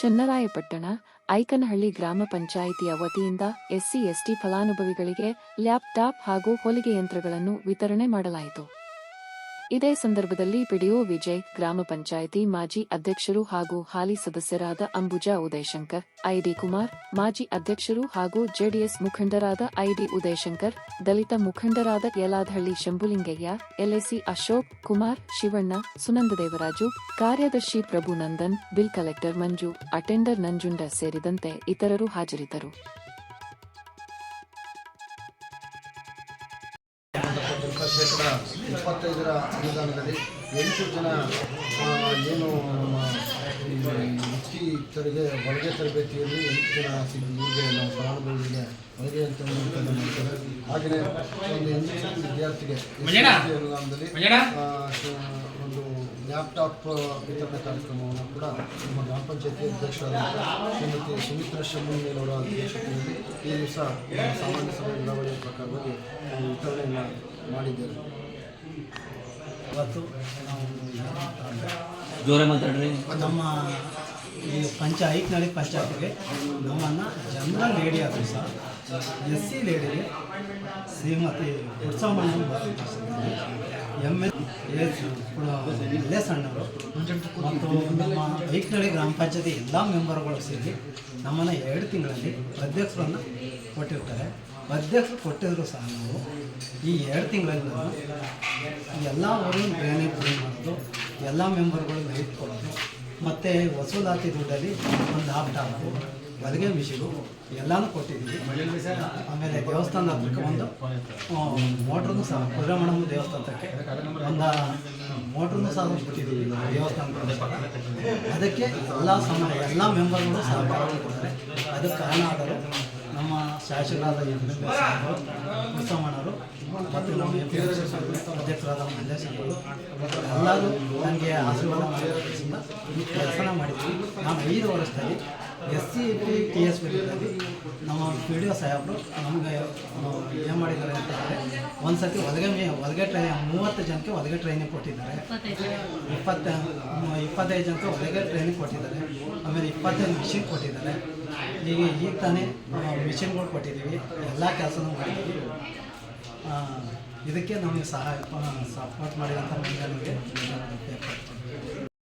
ಚನ್ನರಾಯಪಟ್ಟಣ ಐಕನಹಳ್ಳಿ ಗ್ರಾಮ ಪಂಚಾಯಿತಿಯ ವತಿಯಿಂದ ಎಸ್ಸಿ ಎಸ್ಟಿ ಫಲಾನುಭವಿಗಳಿಗೆ ಲ್ಯಾಪ್ಟಾಪ್ ಹಾಗೂ ಹೊಲಿಗೆ ಯಂತ್ರಗಳನ್ನು ವಿತರಣೆ ಮಾಡಲಾಯಿತು. ಇದೇ ಸಂದರ್ಭದಲ್ಲಿ ಪಿಡಿಒ ವಿಜಯ್, ಗ್ರಾಮ ಪಂಚಾಯಿತಿ ಮಾಜಿ ಅಧ್ಯಕ್ಷರು ಹಾಗೂ ಹಾಲಿ ಸದಸ್ಯರಾದ ಅಂಬುಜಾ ಉದಯಶಂಕರ್, ಐಡಿ ಕುಮಾರ್, ಮಾಜಿ ಅಧ್ಯಕ್ಷರು ಹಾಗೂ ಜೆಡಿಎಸ್ ಮುಖಂಡರಾದ ಐಡಿ ಉದಯಶಂಕರ್, ದಲಿತ ಮುಖಂಡರಾದ ಯಲಾದಹಳ್ಳಿ ಶಂಭುಲಿಂಗಯ್ಯ ಎಲ್ಎಸಿ ಅಶೋಕ್ ಕುಮಾರ್, ಶಿವಣ್ಣ ಸುನಂದ ದೇವರಾಜು ಕಾರ್ಯದರ್ಶಿ Prabhu Nandan, bill collector Manju, attender Nanjunda ಸೇರಿದಂತೆ ಇತರರು ಹಾಜರಿದ್ದರು. ಶೇಕಡ ಇಪ್ಪತ್ತೈದರ ಅನುದಾನದಲ್ಲಿ ಎಂಟು ಜನ ಏನು ನಮ್ಮ ಈ ಮುಖ್ಯಸ್ಥರಿಗೆ ಹೊಲಿಗೆ ತರಬೇತಿಯಲ್ಲಿ ಎಂಟು ಜನ ಸಿಗುವ ಇವ್ರಿಗೆ ನಾವು ಫಲಾನುಭವಿಗಳಿಗೆ ಹೊಲಿಗೆ ಅಂತ ಮಾಡ್ತಾರೆ. ಹಾಗೆಯೇ ಒಂದು ಇಂಜಿನಿಯರಿಂಗ್ ವಿದ್ಯಾರ್ಥಿಗೆ ಅನುದಾನದಲ್ಲಿ ಒಂದು ಲ್ಯಾಪ್ಟಾಪ್ ವಿತರಣೆ ಕಾರ್ಯಕ್ರಮವನ್ನು ಕೂಡ ನಮ್ಮ ಗ್ರಾಮ ಪಂಚಾಯತಿ ಅಧ್ಯಕ್ಷರಾದಂಥ ಶ್ರೀಮತಿ ಸುಮಿತ್ರ ಶಮ್ಮನವರ ಅಧ್ಯಕ್ಷತೆಯಲ್ಲಿ ಈ ದಿವಸ ಸಾಮಾನ್ಯ ಸಭೆ ವಿಳಾವಣಿ ಪ್ರಕಾರವಾಗಿ ವಿತರಣೆಯನ್ನು ಮಾಡಿದ್ದೇವೆ ಇವತ್ತು ನಾವು ಜೋರೇ ಮಾತಾಡ್ರಿ. ನಮ್ಮ ಈ ಪಂಚ ಐಕ್ನಳ್ಳಿ ಪಂಚಾಯತ್ಗೆ ನಮ್ಮನ್ನು ಜನರಲ್ ಲೇಡಿ ಆದರೂ ಸಹ S C ಲೇಡಿಗೆ Shrimati Utsavanna M L S. ಸಣ್ಣವರು ಮತ್ತು ನಮ್ಮ ಐಕ್ನಳ್ಳಿ ಗ್ರಾಮ ಪಂಚಾಯತಿ ಎಲ್ಲ ಮೆಂಬರ್ಗಳು ಸೇರಿ ನಮ್ಮನ್ನು ಎರಡು ತಿಂಗಳಲ್ಲಿ ಅಧ್ಯಕ್ಷರನ್ನು ಕೊಟ್ಟಿರ್ತಾರೆ. ಅಧ್ಯಕ್ಷರು ಕೊಟ್ಟಿದ್ರು ಸಹ ನಾವು ಈ ಎರಡು ತಿಂಗಳಲ್ಲಿ ನಾವು ಎಲ್ಲ ಅವರು ಬೇನೆ ಮಾಡೋದು ಎಲ್ಲ ಮೆಂಬರ್ಗಳು ಲೈಟ್ ಕೊಡೋದು ಮತ್ತು ವಸೂಲಾತಿ ದುಡ್ಡಲ್ಲಿ ಒಂದು ಲ್ಯಾಪ್ಟಾಪು ಹೊಲಿಗೆ ಮಿಷಿನು ಎಲ್ಲನೂ ಕೊಟ್ಟಿದ್ದೀವಿ. ಆಮೇಲೆ ದೇವಸ್ಥಾನದ ಹತ್ರಕ್ಕೆ ಒಂದು ಮೋಟ್ರನ್ನು ಸಹ ಕುದುರೆಮಣಮ್ಮ ದೇವಸ್ಥಾನಕ್ಕೆ ಒಂದು ಮೋಟ್ರನ್ನು ಸಹ ಕೊಟ್ಟಿದ್ದೀವಿ ದೇವಸ್ಥಾನ ಅದಕ್ಕೆ ಎಲ್ಲ ಸಮ, ಎಲ್ಲ ಮೆಂಬರ್ಗಳು ಸಹ ಕೊಡ್ತಾರೆ ಅದಕ್ಕೆ ಕಾರಣ ಆದರೆ ನಮ್ಮ ಶಾಸಕರಾದ ಎಂ ಎಲ್ ಎ ಅಧ್ಯಕ್ಷರಾದ ಮಲ್ಲೇಶ್ ಅವರು ಎಲ್ಲರೂ ನನಗೆ ಆಶೀರ್ವಾದ ಮಾಡೋದ್ರಿಂದ ಈ ಕೆಲಸನ ಮಾಡಿದ್ವಿ ನಾನು ಐದು ವರ್ಷದಲ್ಲಿ S C P T S ಬಿದ್ದಲ್ಲಿ ನಮ್ಮ ಪಿ ಡಿ ಒ ಸಾಹೇಬರು ನಮಗೆ ಏನು ಮಾಡಿದ್ದಾರೆ ಅಂತಂದರೆ ಒಂದು ಸರ್ತಿ ಹೊಲಿಗೆ ಮೇ ಹೊಲಿಗೆ ಟ್ರೈ ಮೂವತ್ತು ಜನಕ್ಕೆ ಹೊಲಿಗೆ ಟ್ರೈನಿಂಗ್ ಕೊಟ್ಟಿದ್ದಾರೆ ಇಪ್ಪತ್ತ ಇಪ್ಪತ್ತೈದು ಜನಕ್ಕೆ ಹೊಲಿಗೆ ಟ್ರೈನಿಂಗ್ ಕೊಟ್ಟಿದ್ದಾರೆ ಆಮೇಲೆ ಇಪ್ಪತ್ತೈದು ಮಿಷಿನ್ ಕೊಟ್ಟಿದ್ದಾರೆ ಈಗ ಈಗ ತಾನೇ ಮಿಷಿನ್ಗಳು ಕೊಟ್ಟಿದ್ದೀವಿ ಎಲ್ಲ ಕೆಲಸನೂ ಮಾಡಿದ್ದೀವಿ ಇದಕ್ಕೆ ನಮಗೆ ಸಹಾಯ ಸಪೋರ್ಟ್ ಮಾಡಿದಂಥ ಮಂದಿಗಳಿಗೆ